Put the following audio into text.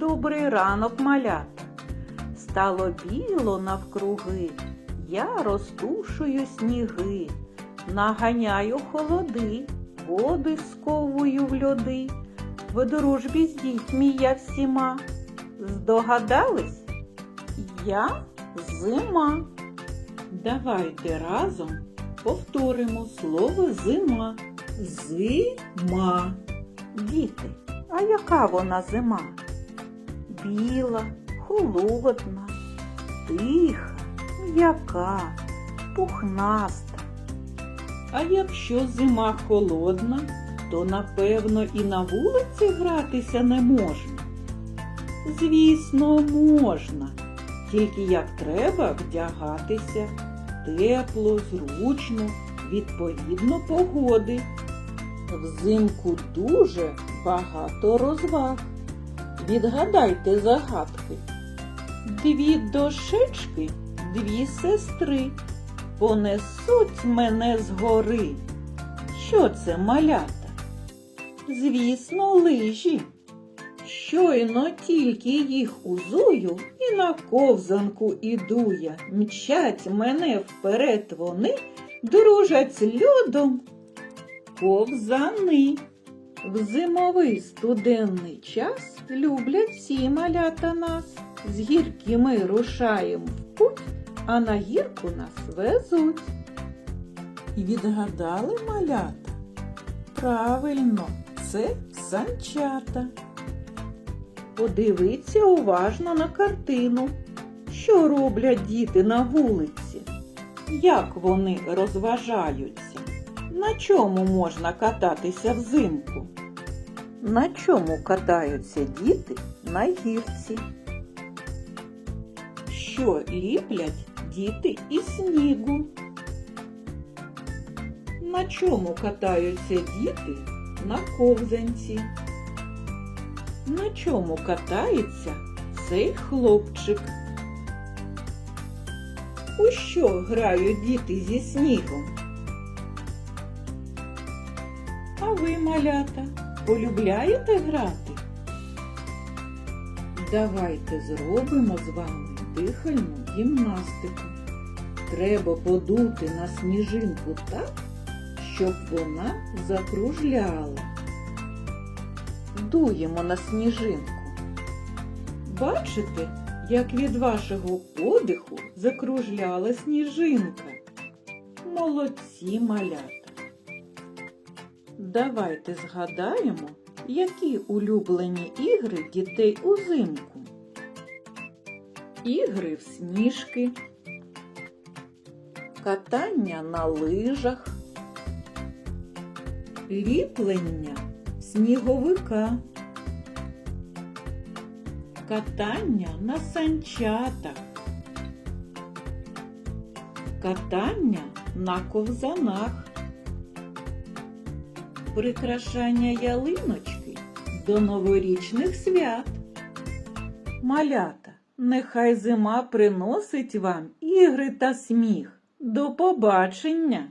Добрий ранок, малята. Стало біло навкруги, я розтушую сніги, наганяю холоди, води сковую в льоди. В дружбі з дітьми я всіма. Здогадались? Я зима. Давайте разом повторимо слово зима. Зима. Діти, а яка вона зима? Біла, холодна, тиха, м'яка, пухнаста. А якщо зима холодна, то напевно і на вулиці гратися не можна. Звісно, можна, тільки як треба вдягатися тепло, зручно, відповідно погоди. Взимку дуже багато розваг. Відгадайте загадки. Дві дошечки, дві сестри, понесуть мене згори. Що це малята? Звісно, лижі. Щойно тільки їх узую і на ковзанку іду я. Мчать мене вперед вони, дружать з льодом ковзани. В зимовий студенний час люблять всі малята нас. З гірки ми рушаємо в путь, а на гірку нас везуть. І відгадали малята? Правильно, це санчата. Подивіться уважно на картину. Що роблять діти на вулиці? Як вони розважаються? На чому можна кататися взимку? На чому катаються діти на гірці? Що ліплять діти із снігу? На чому катаються діти на ковзанці? На чому катається цей хлопчик? У що грають діти зі снігом? А ви, малята, полюбляєте грати? Давайте зробимо з вами дихальну гімнастику. Треба подути на сніжинку так, щоб вона закружляла. Дуємо на сніжинку. Бачите, як від вашого подиху закружляла сніжинка? Молодці малята! Давайте згадаємо, які улюблені ігри дітей узимку. Ігри в сніжки, катання на лижах, ліплення сніговика, катання на санчатах, катання на ковзанах прикрашання ялиночки до новорічних свят. Малята, нехай зима приносить вам ігри та сміх. До побачення!